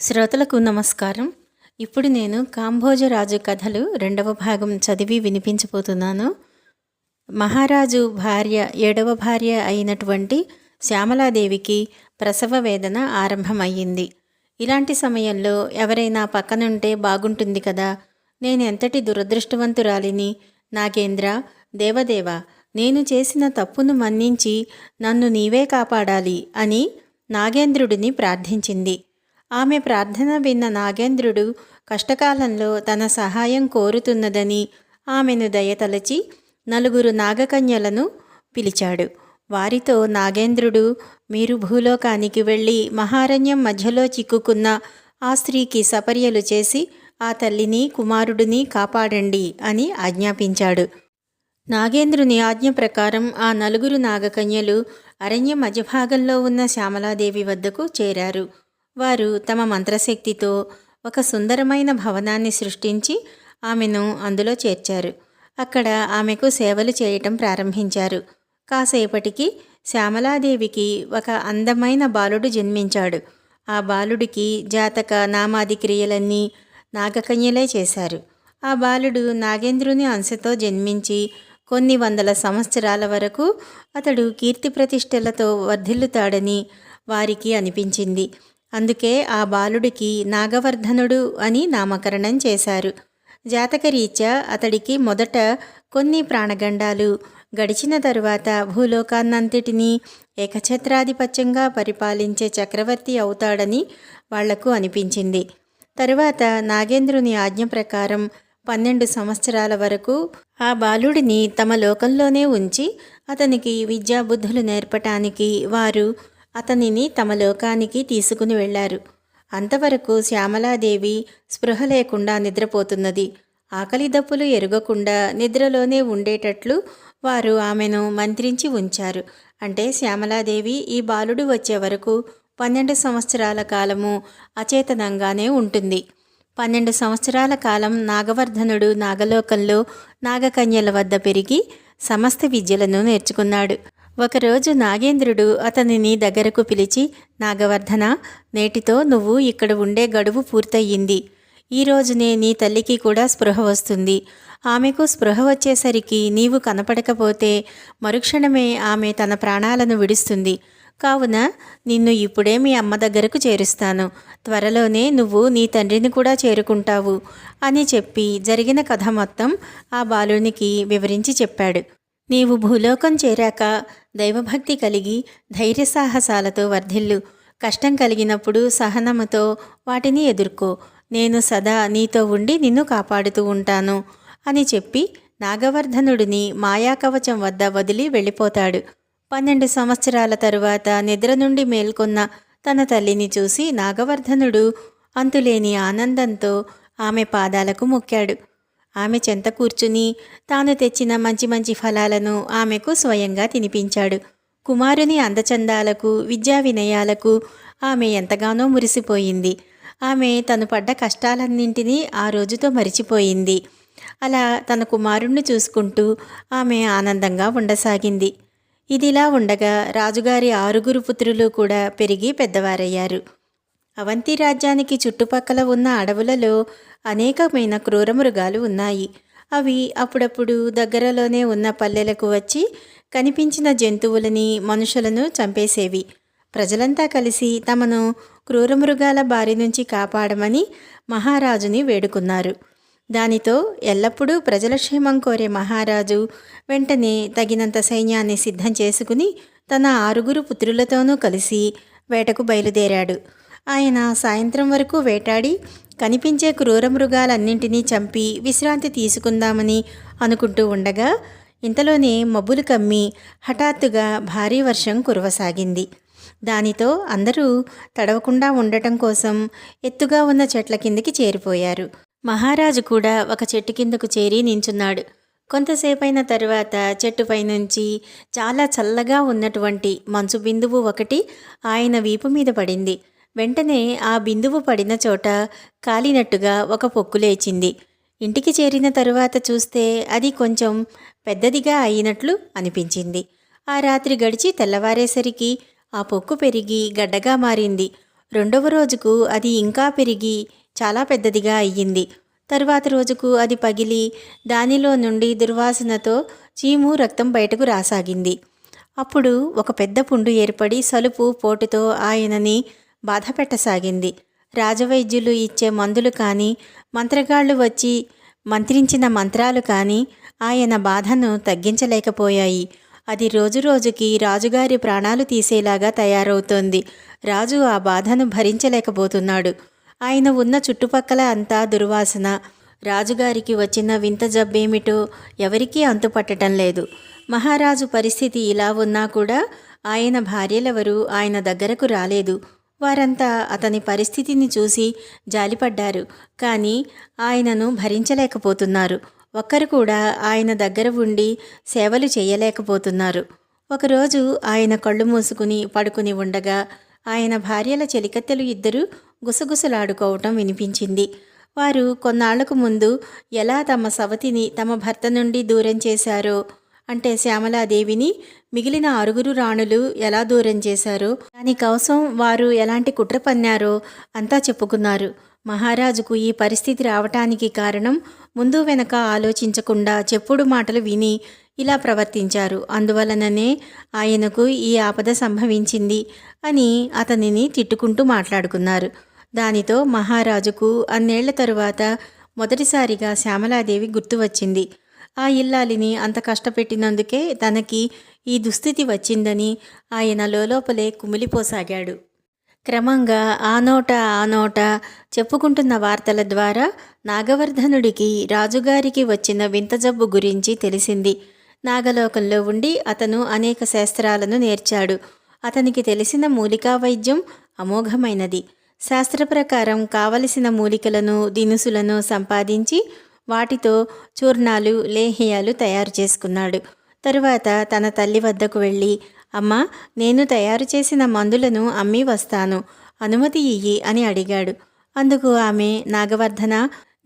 శ్రోతలకు నమస్కారం. ఇప్పుడు నేను కాంభోజరాజు కథలు రెండవ భాగం చదివి వినిపించబోతున్నాను. మహారాజు భార్య ఏడవ భార్య అయినటువంటి శ్యామలాదేవికి ప్రసవ వేదన ఆరంభమయ్యింది. ఇలాంటి సమయంలో ఎవరైనా పక్కనుంటే బాగుంటుంది కదా నేను ఎంతటి దురదృష్టవంతురాలిని? నాగేంద్ర దేవదేవ నేను చేసిన తప్పును మన్నించి నన్ను నీవే కాపాడాలి అని నాగేంద్రుడిని ప్రార్థించింది. ఆమె ప్రార్థన విన్న నాగేంద్రుడు కష్టకాలంలో తన సహాయం కోరుతున్నదని ఆమెను దయతలచి నలుగురు నాగకన్యలను పిలిచాడు. వారితో నాగేంద్రుడు మీరు భూలోకానికి వెళ్ళి మహారణ్యం మధ్యలో చిక్కుకున్న ఆ స్త్రీకి సపర్యలు చేసి ఆ తల్లిని కుమారుడిని కాపాడండి అని ఆజ్ఞాపించాడు. నాగేంద్రుని ఆజ్ఞ ప్రకారం ఆ నలుగురు నాగకన్యలు అరణ్య మధ్యభాగంలో ఉన్న శ్యామలాదేవి వద్దకు చేరారు. వారు తమ మంత్రశక్తితో ఒక సుందరమైన భవనాన్ని సృష్టించి ఆమెను అందులో చేర్చారు. అక్కడ ఆమెకు సేవలు చేయటం ప్రారంభించారు. కాసేపటికి శ్యామలాదేవికి ఒక అందమైన బాలుడు జన్మించాడు. ఆ బాలుడికి జాతక నామాది క్రియలన్నీ నాగకన్యలే చేశారు. ఆ బాలుడు నాగేంద్రుని అంశతో జన్మించి కొన్ని వందల సంవత్సరాల వరకు అతడు కీర్తి ప్రతిష్టలతో వర్ధిల్లుతాడని వారికి అనిపించింది. అందుకే ఆ బాలుడికి నాగవర్ధనుడు అని నామకరణం చేశారు. జాతకరీత్యా అతడికి మొదట కొన్ని ప్రాణగండాలు గడిచిన తరువాత భూలోకాన్నంతటినీ ఏకఛత్రాధిపత్యంగా పరిపాలించే చక్రవర్తి అవుతాడని వాళ్ళకు అనిపించింది. తరువాత నాగేంద్రుని ఆజ్ఞ ప్రకారం పన్నెండు సంవత్సరాల వరకు ఆ బాలుడిని తమ లోకంలోనే ఉంచి అతనికి విద్యాబుద్ధులు నేర్పటానికి వారు అతనిని తమ లోకానికి తీసుకుని వెళ్ళారు అంతవరకు శ్యామలాదేవి స్పృహ లేకుండా నిద్రపోతున్నది. ఆకలి దప్పులు ఎరగకుండా నిద్రలోనే ఉండేటట్లు వారు ఆమెను మంత్రించి ఉంచారు. అంటే శ్యామలాదేవి ఈ బాలుడు వచ్చే వరకు పన్నెండు సంవత్సరాల కాలము అచేతనంగానే ఉంటుంది. పన్నెండు సంవత్సరాల కాలం నాగవర్ధనుడు నాగలోకంలో నాగకన్యల వద్ద పెరిగి సమస్త విద్యలను నేర్చుకున్నాడు. ఒకరోజు నాగేంద్రుడు అతనిని దగ్గరకు పిలిచి నాగవర్ధన నేటితో నువ్వు ఇక్కడ ఉండే గడువు పూర్తయింది ఈ రోజునే నీ తల్లికి కూడా స్పృహ వస్తుంది. ఆమెకు స్పృహ వచ్చేసరికి నీవు కనపడకపోతే మరుక్షణమే ఆమె తన ప్రాణాలను విడుస్తుంది. కావున నిన్ను ఇప్పుడే మీ అమ్మ దగ్గరకు చేరుస్తాను. త్వరలోనే నువ్వు నీ తండ్రిని కూడా చేరుకుంటావు అని చెప్పి జరిగిన కథ మొత్తం ఆ బాలునికి వివరించి చెప్పాడు. నీవు భూలోకం చేరాక దైవభక్తి కలిగి ధైర్య సాహసాలతో వర్ధిల్లు. కష్టం కలిగినప్పుడు సహనముతో వాటిని ఎదుర్కో. నేను సదా నీతో ఉండి నిన్ను కాపాడుతూ ఉంటాను అని చెప్పి నాగవర్ధనుడిని మాయాకవచం వద్ద వదిలి వెళ్ళిపోతాడు. పన్నెండు సంవత్సరాల తరువాత నిద్ర నుండి మేల్కొన్న తన తల్లిని చూసి నాగవర్ధనుడు అంతులేని ఆనందంతో ఆమె పాదాలకు మొక్కాడు. ఆమె చెంత కూర్చుని తాను తెచ్చిన మంచి మంచి ఫలాలను ఆమెకు స్వయంగా తినిపించాడు. కుమారుని అందచందాలకు విద్యా వినయాలకు ఆమె ఎంతగానో మురిసిపోయింది. ఆమె తను పడ్డ కష్టాలన్నింటినీ ఆ రోజుతో మరిచిపోయింది. అలా తన కుమారుణ్ణి చూసుకుంటూ ఆమె ఆనందంగా ఉండసాగింది. ఇదిలా ఉండగా రాజుగారి ఆరుగురు పుత్రులు కూడా పెరిగి పెద్దవారయ్యారు. అవంతి రాజ్యానికి చుట్టుపక్కల ఉన్న అడవులలో అనేకమైన క్రూరమృగాలు ఉన్నాయి. అవి అప్పుడప్పుడు దగ్గరలోనే ఉన్న పల్లెలకు వచ్చి కనిపించిన జంతువులని మనుషులను చంపేసేవి. ప్రజలంతా కలిసి తమను క్రూరమృగాల బారి నుంచి కాపాడమని మహారాజుని వేడుకున్నారు. దానితో ఎల్లప్పుడూ ప్రజల క్షేమం కోరే మహారాజు వెంటనే తగినంత సైన్యాన్ని సిద్ధం చేసుకుని తన ఆరుగురు పుత్రులతోనూ కలిసి వేటకు బయలుదేరాడు. ఆయన సాయంత్రం వరకు వేటాడి కనిపించే క్రూర మృగాలన్నింటినీ చంపి విశ్రాంతి తీసుకుందామని అనుకుంటూ ఉండగా ఇంతలోనే మబ్బులు కమ్మి హఠాత్తుగా భారీ వర్షం కురవసాగింది. దానితో అందరూ తడవకుండా ఉండటం కోసం ఎత్తుగా ఉన్న చెట్ల కిందకి చేరిపోయారు. మహారాజు కూడా ఒక చెట్టు కిందకు చేరి నించున్నాడు. కొంతసేపైన తర్వాత చెట్టుపై నుంచి చాలా చల్లగా ఉన్నటువంటి మంచు బిందువు ఒకటి ఆయన వీపు మీద పడింది. వెంటనే ఆ బిందువు పడిన చోట కాలినట్టుగా ఒక పొక్కు లేచింది. ఇంటికి చేరిన తరువాత చూస్తే అది కొంచెం పెద్దదిగా అయినట్లు అనిపించింది. ఆ రాత్రి గడిచి తెల్లవారేసరికి ఆ పొక్కు పెరిగి గడ్డగా మారింది. రెండవ రోజుకు అది ఇంకా పెరిగి చాలా పెద్దదిగా అయ్యింది. తరువాత రోజుకు అది పగిలి దానిలో నుండి దుర్వాసనతో చీము రక్తం బయటకు రాసాగింది. అప్పుడు ఒక పెద్ద పుండు ఏర్పడి సలుపు పోటుతో ఆయనని బాధ పెట్టసాగింది రాజవైద్యులు ఇచ్చే మందులు కానీ మంత్రగాళ్ళు వచ్చి మంత్రించిన మంత్రాలు కానీ ఆయన బాధను తగ్గించలేకపోయాయి. అది రోజురోజుకి రాజుగారి ప్రాణాలు తీసేలాగా తయారవుతోంది. రాజు ఆ బాధను భరించలేకపోతున్నాడు. ఆయన ఉన్న చుట్టుపక్కల అంతా దుర్వాసన. రాజుగారికి వచ్చిన వింత జబ్బేమిటో ఎవరికీ అంతుపట్టడం లేదు. మహారాజు పరిస్థితి ఇలా ఉన్నా కూడా ఆయన భార్యలెవరూ ఆయన దగ్గరకు రాలేదు. వారంతా అతని పరిస్థితిని చూసి జాలిపడ్డారు. కానీ ఆయనను భరించలేకపోతున్నారు. ఒక్కరు కూడా ఆయన దగ్గర ఉండి సేవలు చేయలేకపోతున్నారు. ఒకరోజు ఆయన కళ్ళు మూసుకుని పడుకుని ఉండగా ఆయన భార్యల చెలికత్తెలు ఇద్దరు గుసగుసలాడుకోవటం వినిపించింది. వారు కొన్నాళ్ళకు ముందు ఎలా తమ సవతిని తమ భర్త నుండి దూరం చేశారో అంటే శ్యామలాదేవిని మిగిలిన ఆరుగురు రాణులు ఎలా దూరం చేశారో? దానికోసం వారు ఎలాంటి కుట్ర పన్నారో అంతా చెప్పుకున్నారు. మహారాజుకు ఈ పరిస్థితి రావటానికి కారణం ముందు వెనక ఆలోచించకుండా చెప్పుడు మాటలు విని ఇలా ప్రవర్తించారు. అందువలననే ఆయనకు ఈ ఆపద సంభవించింది అని అతనిని తిట్టుకుంటూ మాట్లాడుకున్నారు. దానితో మహారాజుకు అన్నేళ్ళ తరువాత మొదటిసారిగా శ్యామలాదేవి గుర్తు వచ్చింది ఆ ఇల్లాలిని అంత కష్టపెట్టినందుకే తనకి ఈ దుస్థితి వచ్చిందని ఆయన లోపలే కుమిలిపోసాగాడు. క్రమంగా ఆ నోట ఆ నోట చెప్పుకుంటున్న వార్తల ద్వారా నాగవర్ధనుడికి రాజుగారికి వచ్చిన వింత జబ్బు గురించి తెలిసింది. నాగలోకంలో ఉండి అతను అనేక శాస్త్రాలను నేర్చాడు. అతనికి తెలిసిన మూలికా వైద్యం అమోఘమైనది. శాస్త్ర ప్రకారం కావలసిన మూలికలను దినుసులను సంపాదించి వాటితో చూర్ణాలు లేహ్యాలు తయారు చేసుకున్నాడు. తరువాత తన తల్లి వద్దకు వెళ్ళి అమ్మ నేను తయారు చేసిన మందులను అమ్మి వస్తాను అనుమతి ఇయ్యి అని అడిగాడు. అందుకు ఆమె నాగవర్ధన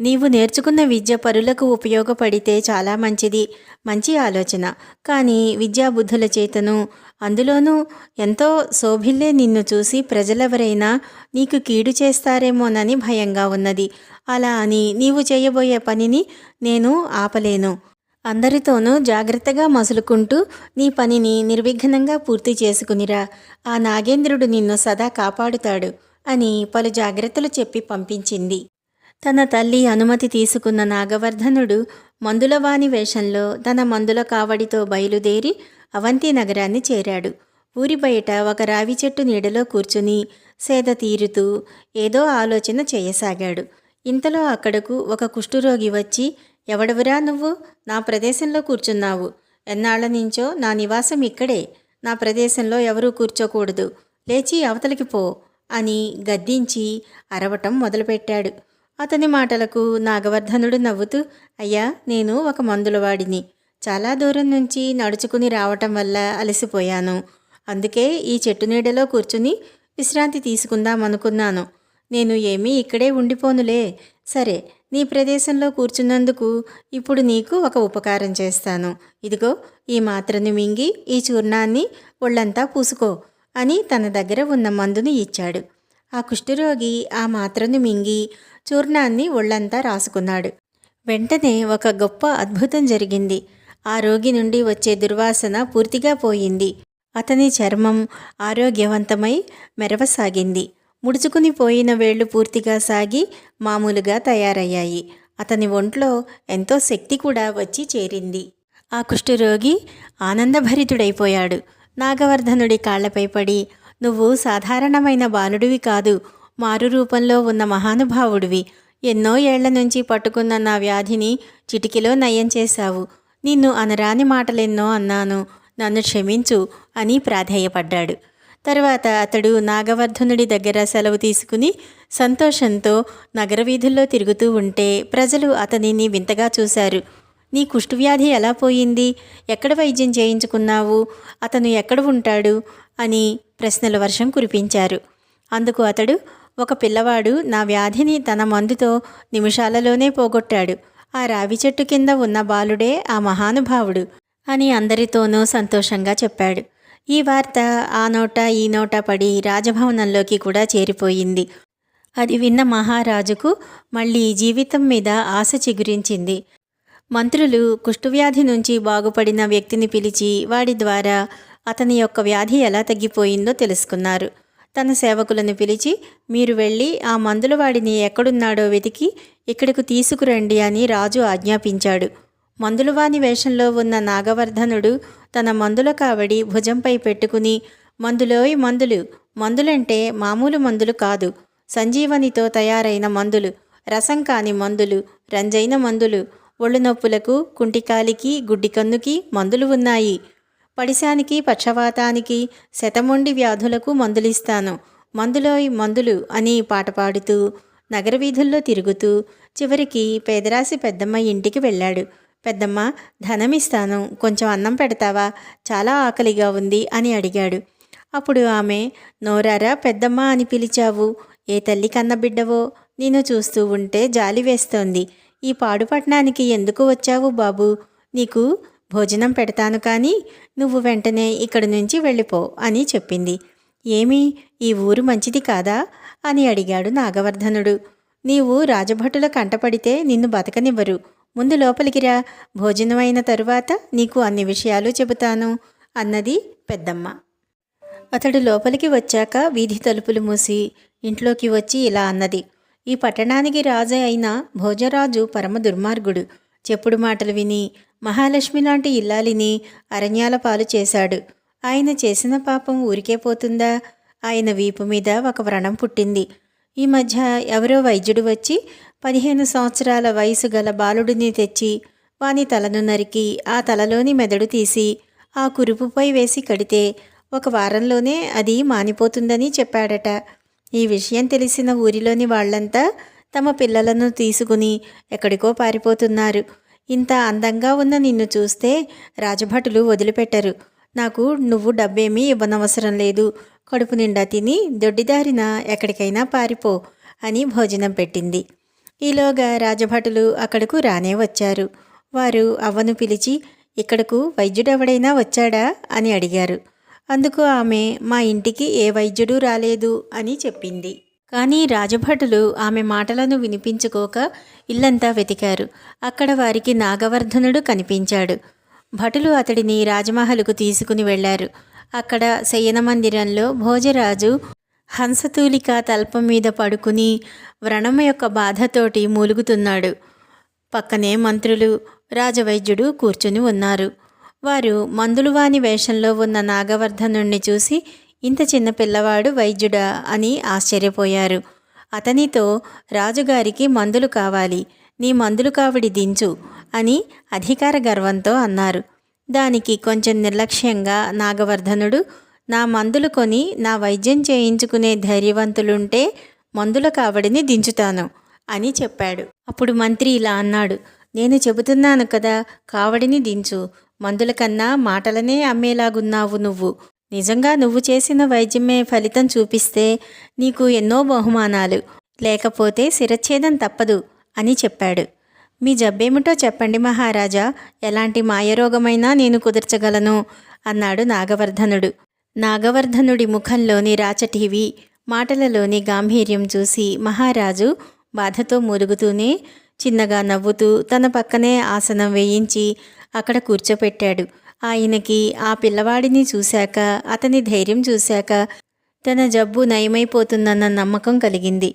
నీవు నేర్చుకున్న విద్య పరులకు ఉపయోగపడితే చాలా మంచిది. మంచి ఆలోచన. కానీ విద్యాబుద్ధుల చేతను అందులోనూ ఎంతో శోభిల్లే నిన్ను చూసి ప్రజలెవరైనా నీకు కీడు చేస్తారేమోనని భయంగా ఉన్నది. అలా అని నీవు చేయబోయే పనిని నేను ఆపలేను. అందరితోనూ జాగ్రత్తగా మసులుకుంటూ నీ పనిని నిర్విఘ్నంగా పూర్తి చేసుకునిరా. ఆ నాగేంద్రుడు నిన్ను సదా కాపాడుతాడు అని పలు జాగ్రత్తలు చెప్పి పంపించింది. తన తల్లి అనుమతి తీసుకున్న నాగవర్ధనుడు మందులవాణి వేషంలో తన మందుల కావడితో బయలుదేరి అవంతి నగరాన్ని చేరాడు. ఊరి బయట ఒక రావి చెట్టు నీడలో కూర్చుని సేద తీరుతూ ఏదో ఆలోచన చేయసాగాడు. ఇంతలో అక్కడకు ఒక కుష్ఠురోగి వచ్చి ఎవడవురా నువ్వు? నా ప్రదేశంలో కూర్చున్నావు. ఎన్నాళ్ళ నుంచో నా నివాసం ఇక్కడే. నా ప్రదేశంలో ఎవరూ కూర్చోకూడదు. లేచి అవతలికి పో అని గద్దించి అరవటం మొదలుపెట్టాడు. అతని మాటలకు నాగవర్ధనుడు నవ్వుతూ అయ్యా నేను ఒక మందులవాడిని. చాలా దూరం నుంచి నడుచుకుని రావటం వల్ల అలసిపోయాను. అందుకే ఈ చెట్టు నీడలో కూర్చుని విశ్రాంతి తీసుకుందాం అనుకున్నాను నేను ఏమీ ఇక్కడే ఉండిపోనులే. సరే నీ ప్రదేశంలో కూర్చున్నందుకు ఇప్పుడు నీకు ఒక ఉపకారం చేస్తాను. ఇదిగో ఈ మాత్రను మింగి ఈ చూర్ణాన్ని ఒళ్ళంతా పూసుకో అని తన దగ్గర ఉన్న మందుని ఇచ్చాడు. ఆ కుష్ఠరోగి ఆ మాత్రను మింగి చూర్ణాన్ని ఒళ్ళంతా రాసుకున్నాడు. వెంటనే ఒక గొప్ప అద్భుతం జరిగింది. ఆ రోగి నుండి వచ్చే దుర్వాసన పూర్తిగా పోయింది. అతని చర్మం ఆరోగ్యవంతమై మెరవసాగింది. ముడుచుకుని పోయిన వేళ్ళు పూర్తిగా సాగి మామూలుగా తయారయ్యాయి. అతని ఒంట్లో ఎంతో శక్తి కూడా వచ్చి చేరింది. ఆ కుష్ఠరోగి ఆనందభరితుడైపోయాడు. నాగవర్ధనుడి కాళ్ళపై పడి నువ్వు సాధారణమైన బాలుడివి కాదు. మారు రూపంలో ఉన్న మహానుభావుడివి. ఎన్నో ఏళ్ళ నుంచి పట్టుకున్న నా వ్యాధిని చిటికిలో నయం చేశావు. నిన్ను అనరాని మాటలెన్నో అన్నాను. నన్ను క్షమించు అని ప్రాధేయపడ్డాడు. తర్వాత అతడు నాగవర్ధనుడి దగ్గర సెలవు తీసుకుని సంతోషంతో నగర వీధుల్లో తిరుగుతూ ఉంటే ప్రజలు అతనిని వింతగా చూశారు. నీ కుష్ఠవ్యాధి ఎలా పోయింది? ఎక్కడ వైద్యం చేయించుకున్నావు? అతను ఎక్కడ ఉంటాడు? అని ప్రశ్నల వర్షం కురిపించారు. అందుకు అతడు ఒక పిల్లవాడు నా వ్యాధిని తన మందుతో నిమిషాలలోనే పోగొట్టాడు. ఆ రావి చెట్టు కింద ఉన్న బాలుడే ఆ మహానుభావుడు అని అందరితోనూ సంతోషంగా చెప్పాడు. ఈ వార్త ఆ నోట ఈ నోట పడి రాజభవనంలోకి కూడా చేరిపోయింది. అది విన్న మహారాజుకు మళ్ళీ జీవితం మీద ఆశ చిగురించింది. మంత్రులు కుష్ఠవ్యాధి నుంచి బాగుపడిన వ్యక్తిని పిలిచి వాడి ద్వారా అతని యొక్క వ్యాధి ఎలా తగ్గిపోయిందో తెలుసుకున్నారు. తన సేవకులను పిలిచి మీరు వెళ్ళి ఆ మందుల వాడిని ఎక్కడున్నాడో వెతికి ఇక్కడికి తీసుకురండి అని రాజు ఆజ్ఞాపించాడు. మందులవాని వేషంలో ఉన్న నాగవర్ధనుడు తన మందుల కావడి భుజంపై పెట్టుకుని మందులోయ్ మందులు మందులంటే మామూలు మందులు కాదు. సంజీవనితో తయారైన మందులు రసం కాని మందులు రంజైన మందులు ఒళ్ళు నొప్పులకు కుంటికాలికి గుడ్డికన్నుకి మందులు ఉన్నాయి. పడిశానికి పక్షవాతానికి శతమొండి వ్యాధులకు మందులిస్తాను. మందులోయ్ మందులు అని పాట పాడుతూ నగర వీధుల్లో తిరుగుతూ చివరికి పేదరాశి పెద్దమ్మ ఇంటికి వెళ్ళాడు. పెద్దమ్మ ధనమిస్తాను. కొంచెం అన్నం పెడతావా? చాలా ఆకలిగా ఉంది అని అడిగాడు. అప్పుడు ఆమె నోరారా పెద్దమ్మ అని పిలిచావు. ఏ తల్లి కన్నబిడ్డవో నేను చూస్తూ ఉంటే జాలి వేస్తోంది. ఈ పాడుపట్నానికి ఎందుకు వచ్చావు బాబు? నీకు భోజనం పెడతాను కానీ నువ్వు వెంటనే ఇక్కడి నుంచి వెళ్ళిపో అని చెప్పింది. ఏమి ఈ ఊరు మంచిది కాదా? అని అడిగాడు నాగవర్ధనుడు. నీవు రాజభటుల కంటపడితే నిన్ను బతకనివ్వరు. ముందు లోపలికిరా భోజనం అయిన తరువాత నీకు అన్ని విషయాలు చెబుతాను అన్నది పెద్దమ్మ. అతడు లోపలికి వచ్చాక వీధి తలుపులు మూసి ఇంట్లోకి వచ్చి ఇలా అన్నది. ఈ పట్టణానికి రాజే అయిన భోజరాజు పరమ దుర్మార్గుడు. చెప్పుడు మాటలు విని మహాలక్ష్మి లాంటి ఇల్లాలిని అరణ్యాల పాలు చేశాడు. ఆయన చేసిన పాపం ఊరికే పోతుందా? ఆయన వీపు మీద ఒక వ్రణం పుట్టింది. ఈ మధ్య ఎవరో వైద్యుడు వచ్చి పదిహేను సంవత్సరాల వయసు గల బాలుడిని తెచ్చి వాని తలను నరికి ఆ తలలోని మెదడు తీసి ఆ కురుపుపై వేసి కడితే ఒక వారంలోనే అది మానిపోతుందని చెప్పాడట. ఈ విషయం తెలిసిన ఊరిలోని వాళ్ళంతా తమ పిల్లలను తీసుకుని ఎక్కడికో పారిపోతున్నారు. ఇంత అందంగా ఉన్న నిన్ను చూస్తే రాజభటులు వదిలిపెట్టరు. నాకు నువ్వు డబ్బేమీ ఇవ్వనవసరం లేదు. కడుపు నిండా తిని దొడ్డిదారిన ఎక్కడికైనా పారిపో అని భోజనం పెట్టింది. ఈలోగా రాజభటులు అక్కడకు రానే వచ్చారు. వారు అవ్వను పిలిచి ఇక్కడకు వైద్యుడెవడైనా వచ్చాడా? అని అడిగారు. అందుకు ఆమె మా ఇంటికి ఏ వైద్యుడు రాలేదు అని చెప్పింది. కానీ రాజభటులు ఆమె మాటలను వినిపించుకోక ఇల్లంతా వెతికారు. అక్కడ వారికి నాగవర్ధనుడు కనిపించాడు. భటులు అతడిని రాజమహల్కు తీసుకుని వెళ్ళారు అక్కడ శయన మందిరంలో భోజరాజు హంసతూలిక తల్పం మీద పడుకుని వ్రణం యొక్క బాధతోటి మూలుగుతున్నాడు. పక్కనే మంత్రులు రాజవైద్యుడు కూర్చుని ఉన్నారు. వారు మందులువాని వేషంలో ఉన్న నాగవర్ధనుణ్ణి చూసి ఇంత చిన్న పిల్లవాడు వైద్యుడా అని ఆశ్చర్యపోయారు. అతనితో రాజుగారికి మందులు కావాలి. నీ మందులు కావిడి దించు అని అధికార గర్వంతో అన్నారు. దానికి కొంచెం నిర్లక్ష్యంగా నాగవర్ధనుడు నా మందులు కొని నా వైద్యం చేయించుకునే ధైర్యవంతులుంటే మందుల కావడిని దించుతాను అని చెప్పాడు. అప్పుడు మంత్రి ఇలా అన్నాడు. నేను చెబుతున్నాను కదా కావడిని దించు. మందుల కన్నా మాటలనే అమ్మేలాగున్నావు నువ్వు. నిజంగా నువ్వు చేసిన వైద్యమే ఫలితం చూపిస్తే నీకు ఎన్నో బహుమానాలు. లేకపోతే శిరచ్ఛేదం తప్పదు అని చెప్పాడు. మీ జబ్బేమిటో చెప్పండి మహారాజా. ఎలాంటి మాయరోగమైనా నేను కుదర్చగలను అన్నాడు నాగవర్ధనుడు. నాగవర్ధనుడి ముఖంలోని రాచటీవి మాటలలోని గాంభీర్యం చూసి మహారాజు బాధతో మురుగుతూనే చిన్నగా నవ్వుతూ తన పక్కనే ఆసనం వేయించి అక్కడ కూర్చోపెట్టాడు. ఆయనకి ఆ పిల్లవాడిని చూశాక అతని ధైర్యం చూశాక తన జబ్బు నయమైపోతుందన్న నమ్మకం కలిగింది.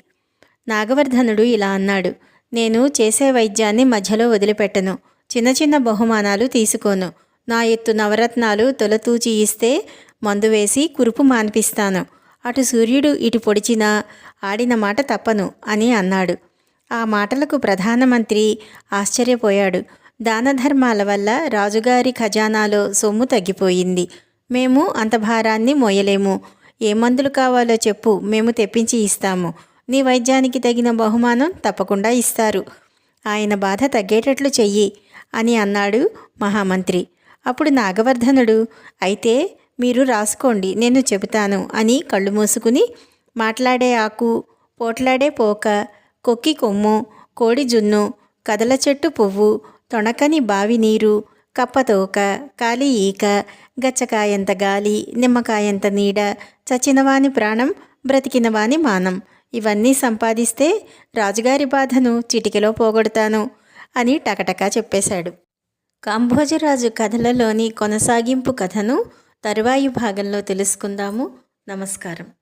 నాగవర్ధనుడు ఇలా అన్నాడు నేను చేసే వైద్యాన్ని మధ్యలో వదిలిపెట్టను. చిన్న చిన్న బహుమానాలు తీసుకోను. నా ఎత్తు నవరత్నాలు తొలతూచి ఇస్తే మందు వేసి కురుపు మాన్పిస్తాను. అటు సూర్యుడు ఇటు పొడిచినా ఆడిన మాట తప్పను అని అన్నాడు. ఆ మాటలకు ప్రధానమంత్రి ఆశ్చర్యపోయాడు. దాన ధర్మాల వల్ల రాజుగారి ఖజానాలో సొమ్ము తగ్గిపోయింది. మేము అంత భారాన్ని మోయలేము. ఏ మందులు కావాలో చెప్పు మేము తెప్పించి ఇస్తాము. నీ వైద్యానికి తగిన బహుమానం తప్పకుండా ఇస్తారు. ఆయన బాధ తగ్గేటట్లు చెయ్యి అని అన్నాడు మహామంత్రి. అప్పుడు నాగవర్ధనుడు అయితే మీరు రాసుకోండి నేను చెబుతాను అని కళ్ళు మూసుకుని మాట్లాడే ఆకు పోట్లాడే పోక కొక్కి కొమ్ము కోడి జున్ను కదల చెట్టు పువ్వు తొణకని బావి నీరు కప్పతోక కాలి ఈక గచ్చకాయంత గాలి నిమ్మకాయంత నీడ చచ్చినవాని ప్రాణం బ్రతికినవాని మానం. ఇవన్నీ సంపాదిస్తే రాజుగారి బాధను చిటికెలో పోగొడతాను అని టకటకా చెప్పేశాడు. కాంభోజరాజు కథలలోని కొనసాగింపు కథను తరువాయి భాగంలో తెలుసుకుందాము. నమస్కారం.